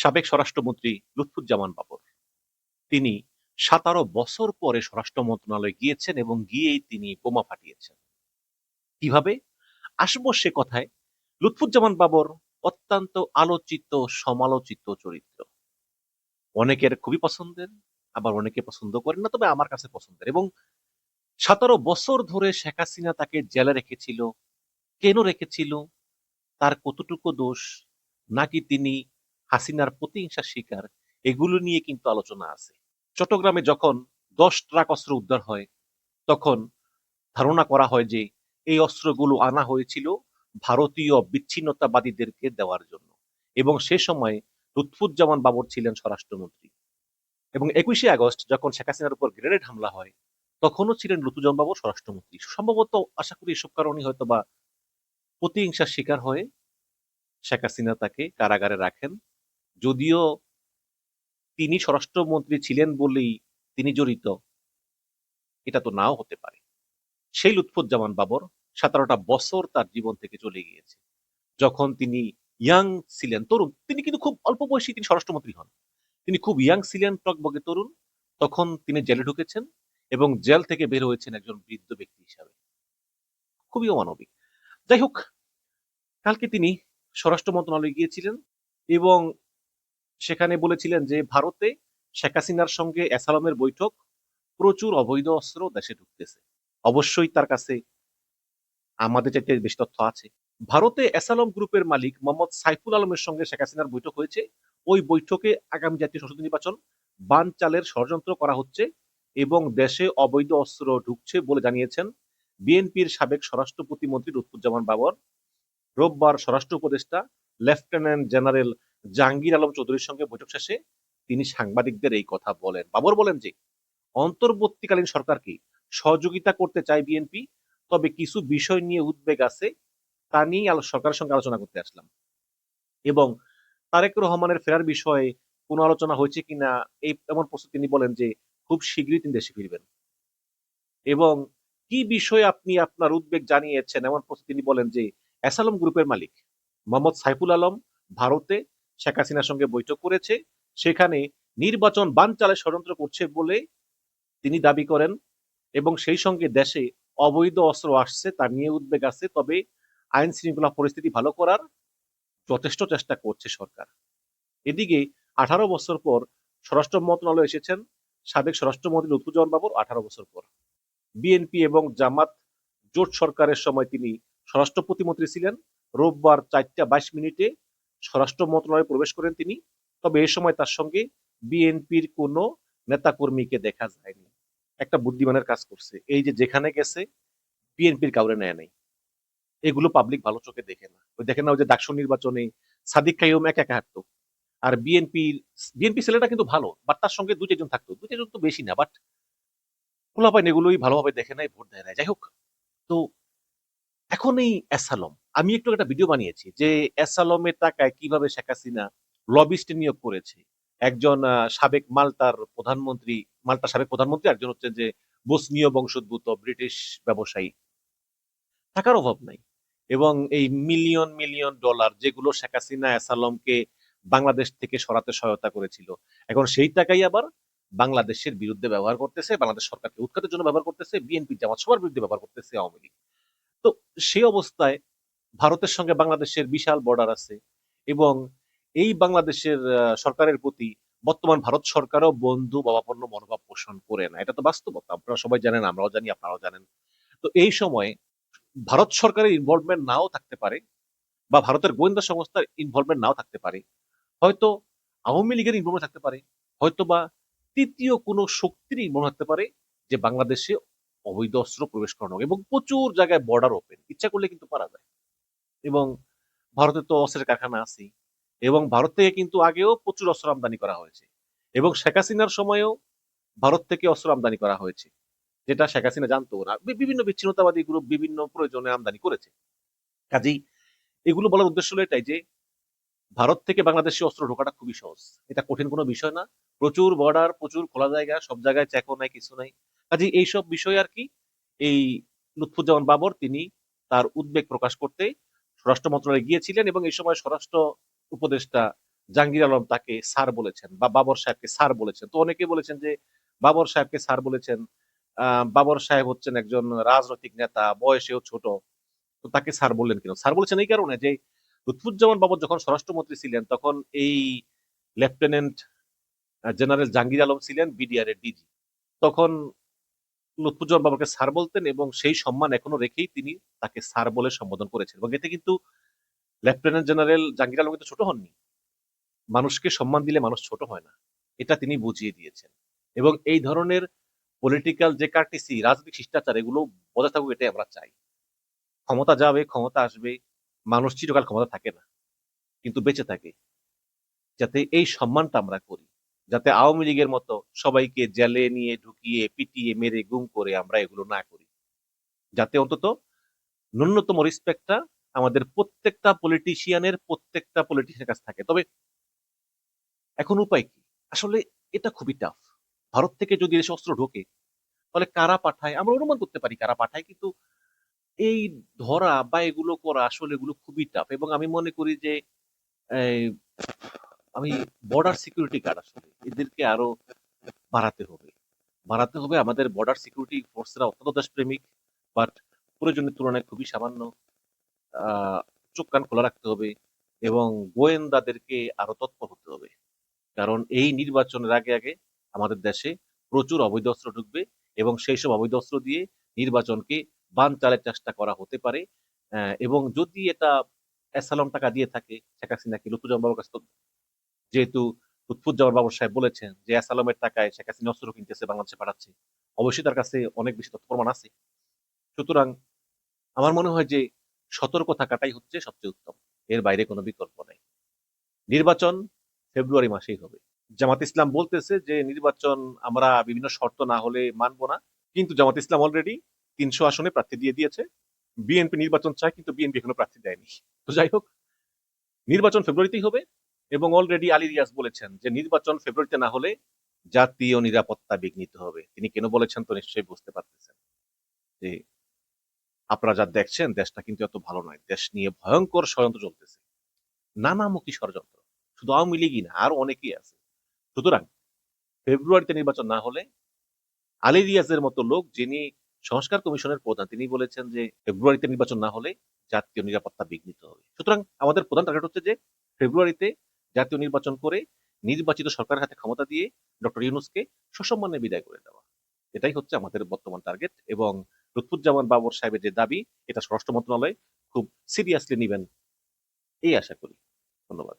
সাবেক স্বরাষ্ট্রমন্ত্রী লুৎফুজ্জামান বাবর। তিনি সতেরো বছর পরে স্বরাষ্ট্র মন্ত্রণালয়ে গিয়েছেন এবং গিয়েই তিনি বোমা ফাটিয়েছেন। কীভাবে? আসব সে কথায়। লুৎফুজ্জামান বাবর অত্যন্ত আলোচিত, সমালোচিত চরিত্র। অনেকের খুবই পছন্দের, আবার অনেকে পছন্দ করেন না, তবে আমার কাছে পছন্দের। এবং সতেরো বছর ধরে শেখ হাসিনা তাকে জেলে রেখেছিল, কেন রেখেছিল, তার কতটুকু দোষ, নাকি তিনি হাসিনার প্রতিহিংসার শিকার, এগুলো নিয়ে কিন্তু আলোচনা আছে। চট্টগ্রামে যখন দশ ট্রাক অস্ত্র উদ্ধার হয়, তখন ধারণা করা হয় যে এই অস্ত্রগুলো আনা হয়েছিল ভারতীয় বিচ্ছিন্নতাবাদীদেরকে দেওয়ার জন্য এবং সে সময় লুৎফুজ্জামান বাবর ছিলেন স্বরাষ্ট্রমন্ত্রী। এবং একুশে আগস্ট যখন শেখ হাসিনার উপর গ্রেনেড হামলা হয়, তখনও ছিলেন লুৎফুজ্জামান বাবর স্বরাষ্ট্রমন্ত্রী। সম্ভবত আশা করি এসব কারণে হয়তো বা প্রতিহিংসার শিকার হয়ে শেখ হাসিনা তাকে কারাগারে রাখেন। যদিও তিনি স্বরাষ্ট্রমন্ত্রী ছিলেন বলেই তিনি জড়িত, এটা তো নাও হতে পারে। সেই লুৎফুজ্জামান বাবর সতেরোটা বছর তার জীবন থেকে চলে গিয়েছে। যখন তিনি ইয়াং ছিলেন, তরুণ, তিনি কিন্তু খুব অল্প বয়সী তিনি স্বরাষ্ট্রমন্ত্রী হন। তিনি খুব ইয়াং ছিলেন টকবগে তরুণ, তখন তিনি জেলে ঢুকেছেন এবং জেল থেকে বের হয়েছেন একজন বৃদ্ধ ব্যক্তি হিসাবে। খুবই অমানবিক। যাই হোক, কালকে তিনি স্বরাষ্ট্র মন্ত্রণালয়ে গিয়েছিলেন এবং সেখানে বলেছিলেন যে, ভারতে শেখ হাসিনার সঙ্গে অ্যাসালামের বৈঠক প্রচুর অবৈধ অস্ত্র দেশে ঢুকতেছে। অবশ্যই তার কাছে আমাদের চাইতে বেশি তথ্য আছে। ভারতে অ্যাসালম গ্রুপের মালিক মোহাম্মদ সাইফুল আলমের সঙ্গে শেখ হাসিনার বৈঠক হয়েছে। ওই বৈঠকে আগামী জাতীয় সংসদ নির্বাচন বান চালের ষড়যন্ত্র করা হচ্ছে এবং দেশে অবৈধ অস্ত্র ঢুকছে বলে জানিয়েছেন বিএনপির সাবেক স্বরাষ্ট্র প্রতিমন্ত্রী লুৎফুজ্জামান বাবর। রোববার স্বরাষ্ট্র উপদেষ্টা লেফটেন্যান্ট জেনারেল জাহাঙ্গীর আলম চৌধুরীর সঙ্গে বৈঠক শেষে তিনি সাংবাদিকদের এই কথা বলেন। বাবর বলেন যে, অন্তর্বর্তীকালীন সরকারকে সহযোগিতা করতে চায় বিএনপি? তবে কিছু বিষয় নিয়ে উদ্বেগ আছে, তা নিয়ে সরকারের সঙ্গে আলোচনা করতে আসলাম। এবং তারেক রহমানের ফেরার বিষয়ে কোনো আলোচনা হয়েছে কিনা, এই এমন প্রশ্ন তিনি বলেন যে, খুব শীঘ্রই তিনি দেশে ফিরবেন। এবং কি বিষয়ে আপনি আপনার উদ্বেগ জানিয়েছেন? এমন প্রশ্ন তিনি বলেন যে অ্যাসালম গ্রুপের মালিক মোহাম্মদ সাইফুল আলম ভারতে শেখ হাসিনার সঙ্গে বৈঠক করেছে। সেখানে নির্বাচন বানচালে ষড়যন্ত্র করছে বলে তিনি দাবি করেন এবং সেই সঙ্গে দেশে অবৈধ অস্ত্র আসছে, তা নিয়ে উদ্বেগ আছে, তবে আইন শৃঙ্খলা পরিস্থিতি ভালো করার যথেষ্ট চেষ্টা করছে সরকার। এদিকে আঠারো বছর পর স্বরাষ্ট্র মন্ত্রণালয়ে এসেছেন, সাবেক স্বরাষ্ট্রমন্ত্রী লুৎফুজ্জামান বাবুর আঠারো বছর পর। বিএনপি এবং জামাত জোট সরকারের সময় তিনি স্বরাষ্ট্র প্রতিমন্ত্রী ছিলেন। রোববার চারটা বাইশ মিনিটে স্বরাষ্ট্র মন্ত্রণালয়ে প্রবেশ করেন তিনি। তবে এ সময় তার সঙ্গে বিএনপির কোনো নেতাকর্মীকে দেখা যায়নি। একটা বুদ্ধিমানের কাজ করছে। এই যে যেখানে গেছে, বিএনপির কাউরে নেয় নাই। এগুলো পাবলিক ভালো চোখে দেখে না। ওই দেখে না, ওই যে ডাকসু নির্বাচনে সাদিক কাইম একা একা হাঁটতো। আর বিএনপির, বিএনপি ছেলেটা কিন্তু ভালো বাট তার সঙ্গে দু চারজন থাকতো। দু চারজন তো বেশি না বাট খোলাপাইন এগুলোই ভালোভাবে দেখে নাই, ভোট দেয় না যাই হোক, তো এখন এই অ্যাসালম আমি একটু একটা ভিডিও বানিয়েছি যে অ্যাসালমের টাকায় কীভাবে শেখ হাসিনা লবিস্ট নিয়োগ করেছে। একজন সাবেক মাল্টার প্রধানমন্ত্রী মাল্টার সাবেক প্রধানমন্ত্রী একজন হচ্ছে যে বসনীয় বংশোদ্ভূত ব্রিটিশ ব্যবসায়ী। টাকার অভাব নাই। এবং এই মিলিয়ন মিলিয়ন ডলার যেগুলো শেখ হাসিনা অ্যাসালমকে বাংলাদেশ থেকে সরাতে সহায়তা করেছিল, এখন সেই টাকাই আবার বাংলাদেশের বিরুদ্ধে ব্যবহার করতেছে, বাংলাদেশ সরকারকে উৎখাতের জন্য ব্যবহার করতেছে বিএনপি জামাত সবার বিরুদ্ধে ব্যবহার করতেছে আওয়ামী লীগ। তো সেই অবস্থায় ভারতের সঙ্গে বাংলাদেশের বিশাল বর্ডার আছে এবং এই বাংলাদেশের সরকারের প্রতি বর্তমান ভারত সরকারও বন্ধু বাবাপন্ন মনোভাব পোষণ করে না। এটা তো বাস্তবতা। আপনারা সবাই জানেন, আমরাও জানি, আপনারাও জানেন। তো এই সময় ভারত সরকারের ইনভলভমেন্ট নাও থাকতে পারে বা ভারতের গোয়েন্দা সংস্থার ইনভলভমেন্ট নাও থাকতে পারে। হয়তো আওয়ামী লীগের ইনভলভমেন্ট থাকতে পারে, হয়তো বা তৃতীয় কোনো শক্তির ইনভলভ থাকতে পারে যে বাংলাদেশে অবৈধ অস্ত্র প্রবেশ করানো এবং প্রচুর জায়গায় বর্ডার ওপেন ইচ্ছা করলে কিন্তু পারা যায়। এবং ভারতে তো অস্ত্রের কারখানা আছেই। এবং ভারত থেকে কিন্তু আগেও প্রচুর অস্ত্র আমদানি করা হয়েছে। এবং শেখ হাসিনার সময়েও ভারত থেকে অস্ত্র আমদানি করা হয়েছে। যেটা শেখ হাসিনা জানতো না বিভিন্ন বিচ্ছিন্নতাবাদী গ্রুপ বিভিন্ন প্রয়োজনে আমদানি করেছে। কাজেই এগুলো বলার উদ্দেশ্য হলো এটাই যে, ভারত থেকে বাংলাদেশে অস্ত্র ঢোকাটা খুবই সহজ। এটা কঠিন কোনো বিষয় না। প্রচুর বর্ডার প্রচুর খোলা জায়গা, সব জায়গায় চেকও নাই, কিছু নাই। কাজেই এইসব বিষয় আর কি, এই লুৎফুজ্জামান বাবর তিনি তার উদ্বেগ প্রকাশ করতে স্বরাষ্ট্র মন্ত্রণালয়ে গিয়েছিলেন এবং এই সময় স্বরাষ্ট্র উপদেষ্টা জাহাঙ্গীর আলম তাকে স্যার বলেছেন বা বাবর সাহেবকে স্যার বলেছেন। তো অনেকে বলেছেন যে বাবর সাহেবকে স্যার বলেছেন বাবর সাহেব হচ্ছেন একজন রাজনৈতিক নেতা, বয়সেও ছোট। তো তাকে স্যার বললেন কেন? স্যার বলেছেন এই কারণে যে লুৎফুজ্জামান বাবর যখন স্বরাষ্ট্রমন্ত্রী ছিলেন, তখন এই লেফটেন্যান্ট জেনারেল জাহাঙ্গীর আলম ছিলেন বিডিআর এর ডিজি। তখন লুৎফুজ্জামান বাবরকে স্যার বলতেন এবং সেই সম্মান এখনও রেখেই তিনি তাকে স্যার বলে সম্বোধন করেছেন এবং এতে কিন্তু লেফটেন্যান্ট জেনারেল জাহাঙ্গীর আলম কিন্তু ছোট হননি। মানুষকে সম্মান দিলে মানুষ ছোট হয় না। এটা তিনি বুঝিয়ে দিয়েছেন। এবং এই ধরনের পলিটিক্যাল যে কার্টিসি রাজনৈতিক শিষ্টাচার, এগুলো বজায় থাকুক, এটাই আমরা চাই। ক্ষমতা যাবে, ক্ষমতা আসবে, মানুষ চিরকাল ক্ষমতা থাকে না, কিন্তু বেঁচে থাকে। যাতে এই সম্মানটা আমরা করি। যাতে আওয়ামী লীগের মতো সবাইকে জেলে নিয়ে ঢুকিয়ে, পিটিয়ে, মেরে, গুম করে আমরা এগুলো না করি। যাতে অন্তত ন্যূনতম রেসপেক্টটা আমাদের প্রত্যেকটা পলিটিশিয়ানের প্রত্যেকটা পলিটিশিয়ানের কাছে থাকে। তবে এখন উপায় কি? আসলে এটা খুবই টাফ ভারত থেকে যদি এসে অস্ত্র ঢোকে, তাহলে কারা পাঠায়? আমরা অনুমান করতে পারি কারা পাঠায়, কিন্তু এই ধরা বা এগুলো করা আসলে এগুলো খুবই টাফ এবং আমি মনে করি যে আমি বর্ডার সিকিউরিটি গার্ড আসলে, এদেরকে আরও বাড়াতে হবে। বাড়াতে হবে, আমাদের বর্ডার সিকিউরিটি ফোর্সরা অত্যন্ত দেশপ্রেমিক বাট প্রয়োজনের তুলনায় খুবই সামান্য চোখ কান খোলা রাখতে হবে এবং গোয়েন্দাদেরকে আরও তৎপর হতে হবে। কারণ এই নির্বাচনের আগে আগে আমাদের দেশে প্রচুর অবৈধ অস্ত্র ঢুকবে এবং সেই সব অবৈধ অস্ত্র দিয়ে নির্বাচনকে বান চালের চেষ্টা করা হতে পারে এবং যদি এটা অ্যাসালম টাকা দিয়ে থাকে, শেখ হাসিনাকে লুৎফুজ্জামান বাবুর কাছে যেহেতু লুৎফুজ্জামান বাবু সাহেব বলেছেন যে অ্যাসালমের টাকায় শেখ হাসিনা অস্ত্র কিনতেছে, বাংলাদেশে পাঠাচ্ছে। অবশ্যই তার কাছে অনেক বেশি তথ্য প্রমাণ আছে। সুতরাং আমার মনে হয় যে সতর্ক থাকাটাই হচ্ছে সবচেয়ে উত্তম। এর বাইরে কোনো বিকল্প নেই। নির্বাচন ফেব্রুয়ারি মাসেই হবে। জামাত ইসলাম বলতেছে যে নির্বাচন আমরা বিভিন্ন শর্ত না হলে মানবো না। কিন্তু জামাত ইসলাম অলরেডি তিনশো আসনে প্রার্থী দিয়ে দিয়েছে। বিএনপি নির্বাচন চায়, কিন্তু বিএনপি এখনও প্রার্থী দেয়নি। তো যাই হোক, নির্বাচন ফেব্রুয়ারিতেই হবে। এবং অলরেডি আলী রিয়াজ বলেছেন যে নির্বাচন ফেব্রুয়ারিতে না হলে জাতীয় নিরাপত্তা বিঘ্নিত হবে। তিনি কেন বলেছেন তো নিশ্চয়ই বুঝতে পারতেছেন। যে আপনারা যা দেখছেন, দেশটা কিন্তু এত ভালো নয়। দেশ নিয়ে ভয়ঙ্কর ষড়যন্ত্র চলতেছে। নানামুখী ষড়যন্ত্র। শুধু আওয়ামী লীগই না, আরও অনেকেই আছে। সুতরাং ফেব্রুয়ারিতে নির্বাচন না হলে আলী রিয়াজের মতো লোক যিনি সংস্কার কমিশনের প্রধান, তিনি বলেছেন যে ফেব্রুয়ারিতে নির্বাচন না হলে জাতীয় নিরাপত্তা বিঘ্নিত হবে। সুতরাং আমাদের প্রধান টার্গেট হচ্ছে যে ফেব্রুয়ারিতে জাতীয় নির্বাচন করে নির্বাচিত সরকারের হাতে ক্ষমতা দিয়ে ডক্টর ইউনুসকে সসম্মানে বিদায় করে দেওয়া। এটাই হচ্ছে আমাদের বর্তমান টার্গেট এবং লুৎফুজ্জামান বাবর সাহেবের যে দাবি, এটা স্বরাষ্ট্র মন্ত্রণালয় খুব সিরিয়াসলি নেবেন। এই আশা করি। ধন্যবাদ।